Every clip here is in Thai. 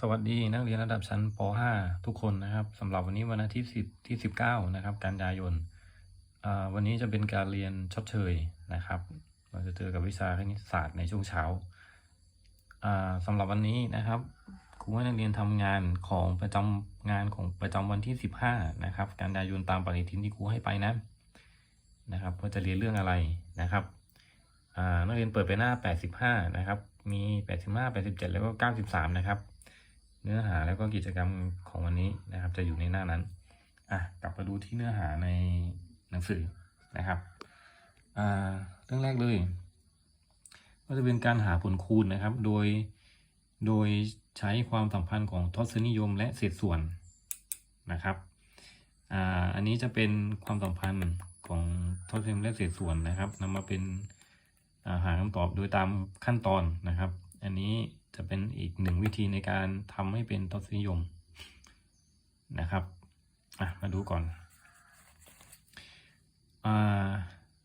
สวัสดีนักเรียนระดับชั้นป .5 ทุกคนนะครับสำหรับวันนี้วันอาทิตย์10ที่ 19 นะครับ กันยายนวันนี้จะเป็นการเรียนชดเชยนะครับ เราจะเจอกับวิชาคณิตศาสตร์ในช่วงเช้าสำหรับวันนี้นะครับครูให้นักเรียนทำงานของประจำงานของประจำวันที่ 15 นะครับ กันยายนตามปฏิทินที่ครูให้ไปนะนะครับว่าจะเรียนเรื่องอะไรนะครับนักเรียนเปิดไปหน้า 85 นะครับ มี 85 87 แล้วก็ 93 นะครับ เนื้อหาแล้วก็กิจกรรมของวันนี้นะครับ จะอยู่ในหน้านั้นอะกลับมาดูที่เนื้อหาในหนังสือนะครับอ่าเรื่องแรกเลยก็จะเป็นการหาผลคูณนะครับ โดยโดยใช้ความสัมพันธ์ของทศนิยมและเศษส่วนนะครับอ่าอันนี้จะเป็นความสัมพันธ์ของทศนิยมและเศษส่วนนะครับนำมาเป็นาหาคำตอบโดยตามขั้นตอนนะครับ อันนี้ จะเป็นอีกหนึ่งวิธีในการทำให้เป็นทศนิยมนะครับมาดูก่อน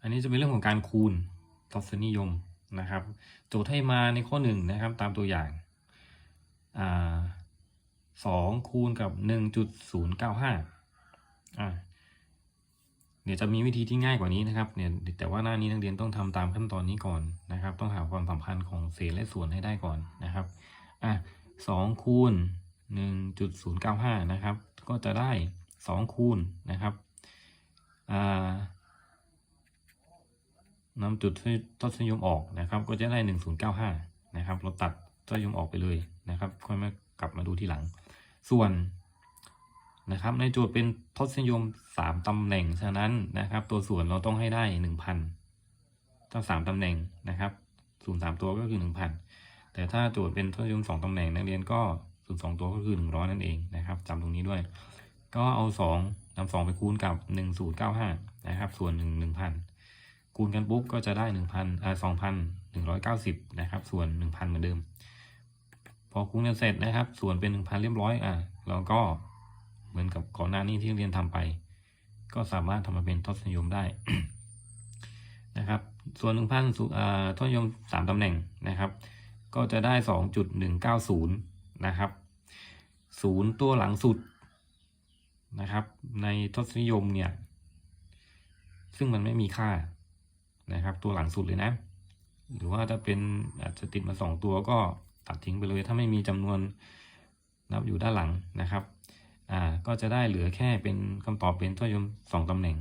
อันนี้จะเป็นเรื่องของการคูณทศนิยมนะครับ โจทย์ให้มาในข้อหนึ่งนะครับตามตัวอย่างอ่าสองคูณกับหนึ่งจุดศูนย์เก้าห้าอ่า เดี๋ยวจะมีวิธีที่ง่ายกว่านี้นะครับเนี่ยแต่ว่าหน้านี้นักเรียนต้องทำตามขั้นตอนนี้ก่อนนะครับ ต้องหาความสัมพันธ์ของเศษและส่วนให้ได้ก่อนนะครับอะสองคูณหนึ่งจุดศูนย์เก้าห้านะครับ ก็จะได้สองคูณนะครับอ่านำจุดทศนิยมออกนะครับ ก็จะได้หนึ่งศูนย์เก้าห้านะครับ เราตัดทศนิยมออกไปเลยนะครับ ค่อยมากลับมาดูทีหลัง ส่วน นะครับ ในโจทย์เป็นทศนิยมสามตำแหน่ง ฉะนั้นนะครับ ตัวส่วนเราต้องให้ได้หนึ่งพันถ้าสามตำแหน่งนะครับศูนย์สามตัวก็คือหนึ่งพันแต่ถ้าโจทย์เป็นทศนิยมสองตำแหน่งนักเรียนก็ศูนย์สองตัวก็คือหนึ่งร้อยนั่นเองนะครับจำตรงนี้ด้วย ก็เอาสองนำสองไปคูณกับหนึ่งศูนย์เก้าห้านะครับ ส่วนหนึ่งหนึ่งพันคูณกันปุ๊บก็จะได้หนึ่งพันอ่าสองพันหนึ่งร้อยเก้าสิบนะครับ ส่วนหนึ่งพันเหมือนเดิม พอคูณกันเสร็จนะครับ ส่วนเป็นหนึ่งพันเรียบร้อยอะเราก็ มือนกับก่อนหน้านี้ที่เรียนทำไป ก็สามารถทำมาเป็นทศนิยมได้นะครับ ส่วนหนึ่งพันทศนิยมสามตำแหน่งนะครับ ก็จะได้สองจุดหนึ่งเก้าศูนย์นะครับศูนย์ตัวหลังสุดนะครับ ในทศนิยมเนี่ยซึ่งมันไม่มีค่านะครับ ตัวหลังสุดเลยนะ หรือว่าถ้าเป็นอาจจะติดมาสองตัวก็ตัดทิ้งไปเลย ถ้าไม่มีจำนวนนับอยู่ด้านหลังนะครับ อ่าก็จะได้เหลือแค่เป็นคำตอบเป็นทศนิยมสองตำแหน่ง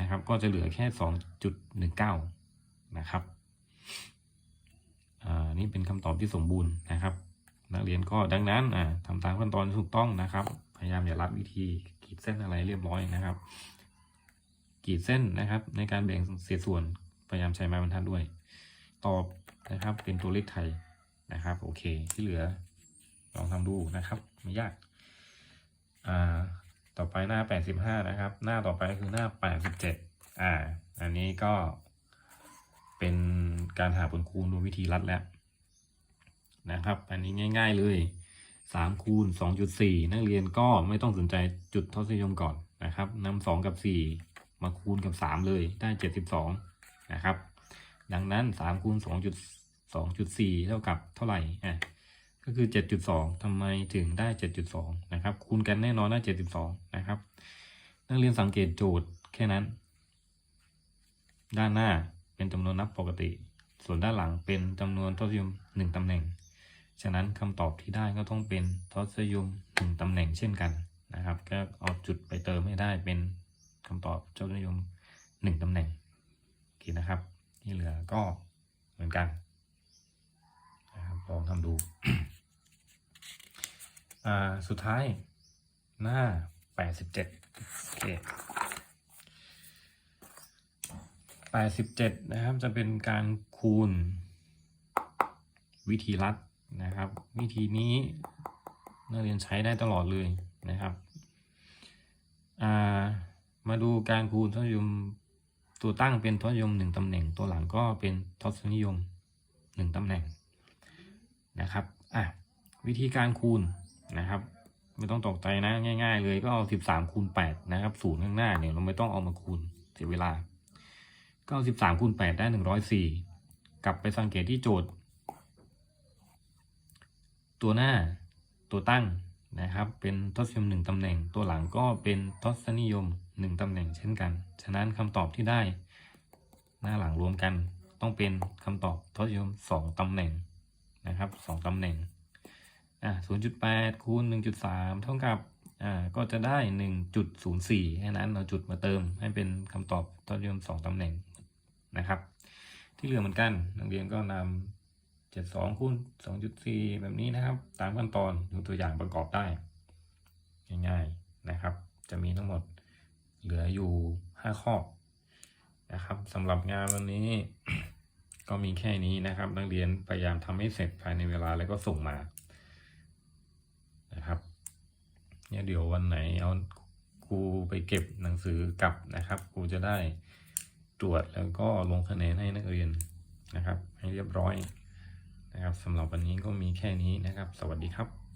นะครับ ก็จะเหลือแค่สองจุดหนึ่งเก้านะครับอ่านี่เป็นคำตอบที่สมบูรณ์นะครับ นักเรียนก็ดังนั้นอ่าทำตามขั้นตอนถูกต้องนะครับ พยายามอย่ารับวิธีขีดเส้นอะไรเรียบร้อยนะครับขีดเส้นนะครับ ในการแบ่งเศษส่วนพยายามใช้ไม้บรรทัดด้วย ตอบนะครับเป็นตัวเลขไทยนะครับ โอเคที่เหลือลองทำดูนะครับ ไม่ยาก อ่าต่อไปหน้า 85 นะครับ หน้าต่อไปคือหน้า 87 อ่า อันนี้ก็เป็นการหาผลคูณโดยวิธีลัดแล้วนะครับ อันนี้ง่าย ๆเลย3คูณ2.4 นักเรียนก็ไม่ต้องสนใจจุดทศนิยมก่อนนะครับนำ2กับ 4 มาคูณกับ 3 เลยได้ 72 นะครับ ดังนั้น3คูณ2.2.4 เท่ากับเท่าไหร่อะ ก็คือ 7.2ทำไมถึงได้ 7.2 นะครับ คูณกันแน่นอนได้ 72 นะครับ นักเรียนสังเกตโจทย์แค่นั้น ด้านหน้าเป็นจำนวนนับปกติ ส่วนด้านหลังเป็นจำนวนทศนิยม1ตำแหน่ง ฉะนั้นคำตอบที่ได้ก็ต้องเป็นทศนิยม1ตำแหน่งเช่นกันนะครับ ก็เอาจุดไปเติมให้ได้เป็นคำตอบทศนิยม1ตำแหน่งโอเคนะครับที่เหลือก็เหมือนกันนะครับลองทำดู อ่าสุดท้ายหน้า87โอเค87นะครับจะเป็นการคูณ วิธีลัดนะครับ วิธีนี้นักเรียนใช้ได้ตลอดเลยนะครับามาดูการคูณทศนิยมตัวตั้งเป็นทศนิยมหนึ่งตำแหน่ง ตัวหลังก็เป็นทศนิยมหนึ่งตำแหน่งนะครับอะวิธีการคูณ นะครับ ไม่ต้องตกใจนะง่าย ๆ เลยก็เอาสิบสามคูณแปดนะครับศูนย์ข้างหน้าเนี่ยเราไม่ต้องเอามาคูณเสียเวลา ก็เอาสิบสามคูณแปดได้หนึ่งร้อยสี่กลับไปสังเกตที่โจทย์ ตัวหน้าตัวตั้งนะครับ เป็นทศนิยมหนึ่งตำแหน่ง ตัวหลังก็เป็นทศนิยมหนึ่งตำแหน่งเช่นกัน ฉะนั้นคำตอบที่ได้ หน้าหลังรวมกัน ต้องเป็นคำตอบทศนิยมสองตำแหน่งนะครับสองตำแหน่ง อ่าศูนย์จุดแปดคูณหนึ่งจุดสามเท่ากับอ่าก็จะได้หนึ่งจุดศูนย์สี่แค่นั้นเราจุดมาเติมให้เป็นคำตอบทศนิยมสองตำแหน่งนะครับ ที่เหลือเหมือนกันนักเรียนก็นำเจ็ดสองคูณสองจุดสี่แบบนี้นะครับ ตามขั้นตอนดูตัวอย่างประกอบได้ ง่ายๆนะครับ จะมีทั้งหมดเหลืออยู่ห้าข้อนะครับสำหรับงานวันนี้ก็มีแค่นี้นะครับ นักเรียนพยายามทำให้เสร็จภายในเวลาแล้วก็ส่งมา นะครับเนี่ยเดี๋ยววันไหนเอาครูไปเก็บหนังสือกลับนะครับครูจะได้ตรวจแล้วก็ลงคะแนนให้นักเรียนนะครับ ให้เรียบร้อยนะครับสำหรับวันนี้ก็มีแค่นี้นะครับ สวัสดีครับ